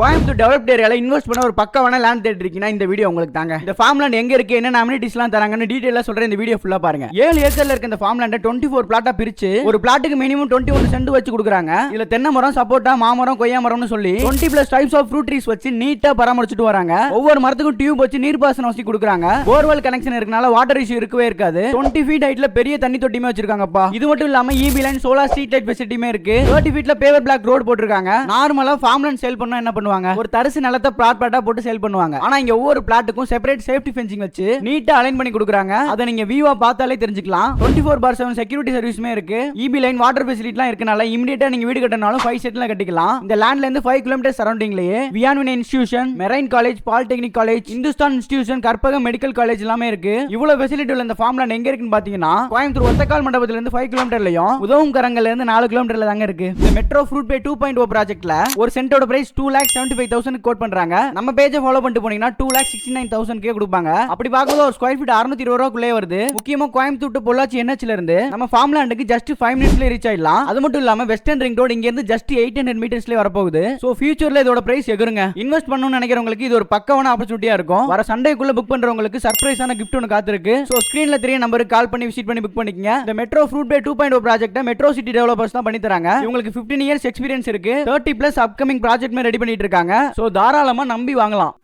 Coimbatore developed ஏரியாவில் invest பண்ண ஒரு பக்கமான லேண்ட் தேடி இருக்கீங்கன்னா இந்த வீடியோ உங்களுக்கு தாங்க. இந்த ஃபார்ம் லேண்ட் எங்க இருக்கு என்ன அமினிட்டிஸ்லாம் தராங்கன்னு டீட்டெயில் சொல்கிறேன் இந்த வீடியோ ஃபுல்லா பாருங்க. ஏழு ஏக்கரில் இருக்க இந்த ஃபார்ம் லேண்டை டுவெண்ட்டி ஃபோர் பிளாட்டா பிரிச்சு ஒரு பிளாட்டுக்கு மினிமம் டுவெண்ட்டி ஒன் சென்ட் வச்சு கொடுக்குறாங்க. இதில் தென்னை மரம் சப்போட்டா மாமரம் கொய்யா மரம்னு சொல்லி twenty plus types of fruit trees வச்சு நீட்டா பராமரிச்சுட்டு வராங்க. ஒவ்வொரு மரத்துக்கும் டியூப் வச்சு நீர்ப்பாசனம் வசதி கொடுக்குறாங்க. போர்வெல் கனெக்ஷன் இருக்கனால வாட்டர் இஷ்யூ இருக்கவே இருக்காது. டுவெண்ட்டி ஃபீட் ஹைட்ல பெரிய தண்ணி தொட்டியுமே வச்சிருக்காங்கப்பா. இது மட்டும் இல்லாம EB line solar street light ஃபெசிலிட்டியுமே இருக்கு. தேர்ட்டி ஃபீட்ல பேவர் பிளாக் ரோடு போட்டிருக்காங்க. நார்மலா ஃபார்ம் லேண்ட் சேல் பண்ணால் என்ன பண்ணுவாங்க. ஒரு தரிசு நிலத்தை பிளாட் பிளாட்டா போட்டு சேல் பண்ணுவாங்க. ஆனா இங்க ஒவ்வொரு பிளாட்டுக்கும் செப்பரேட் சேஃப்டி ஃபென்சிங் வச்சு நீட்டா அலைன் பண்ணி கொடுக்குறாங்க. அதை நீங்க வியூவா பார்த்தாலே தெரிஞ்சுக்கலாம். Twenty four by seven security சர்வீஸுமே இருக்கு. இபி லைன் வாட்டர் ஃபெசிலிட்டிலாம் இருக்கனால இமீடியட்டா நீங்க வீடு கட்டினாலும் ஃபைவ் செட்ல கட்டிக்கலாம். இந்த லேண்ட்ல இருந்து ஃபைவ் கிலோமீட்டர் சரௌண்டிங்லயே வியான்வின் institution marine college polytechnic college Hindustan institution Karpagam medical college எல்லாமே இருக்கு. இவ்வளவு ஃபெசிலிட்டி உள்ள இந்த ஃபார்ம் லேண்ட் எங்க இருக்குன்னு பாத்தீங்கன்னா கோயம்புத்தூர் ஒத்தக்கால் மண்டபத்துல இருந்து ஃபைவ் கிலோமீட்டர்லயும் உதவும் கரங்கல்ல இருந்து நாலு கிலோமீட்டர்ல தாங்க இருக்கு. இந்த metro fruit bay two point O ப்ராஜெக்ட்ல ஒரு சென்டோட price two lakh seventy five thousand quote பண்றாங்க. நம்ம பேஜை ஃபாலோ பண்ணிட்டு போனீங்கன்னா two lakh sixty nine thousand K கொடுப்பாங்க. அப்படி பார்க்கும்போது ஒரு ஸ்கொயர் ஃபீட் அறுநூத்தி இருபது ரூபாக்குள்ளே வருது. முக்கியமா கோயம்புத்தூர் டு பொள்ளாச்சி என்ஹெச்ல இருந்து. நம்ம ஃபார்ம் லேண்டுக்கு ஜஸ்ட் ஃபைவ் மினிட்ஸ்ல ரீச் ஆயிடலாம். அது மட்டும் இல்லாம வெஸ்டர்ன் ரிங் ரோடு இங்க இருந்து ஜஸ்ட் எயிட் ஹண்ட்ரட் மீட்டர்ஸ்ல வரப்போகுது. சோ ஃபியூச்சர்ல இதோட பிரைஸ் எகுருங்க. இன்வெஸ்ட் பண்ணணும்னு நினைக்கிறவங்களுக்கு இது ஒரு பக்கவான ஆப்பர்ச்சுனிட்டியா இருக்கும். வர சண்டேக்குள்ள புக் பண்றவங்களுக்கு சர்ப்ரைஸான கிஃப்ட் ஒன்று காத்திருக்கு. ஸோ ஸ்கிரீன்ல தெரிய நம்பருக்கு கால் பண்ணி விசிட் பண்ணி புக் பண்ணிக்கங்க. இந்த metro fruit bay two point project metro city developers தான் பண்ணி தராங்க. இவங்களுக்கு 15 இயர்ஸ் எக்ஸ்பீரியன்ஸ் இருக்கு. Thirty plus upcoming project ready பண்ணிட்டு இருக்காங்க சோ தாராளமா நம்பி வாங்கலாம்.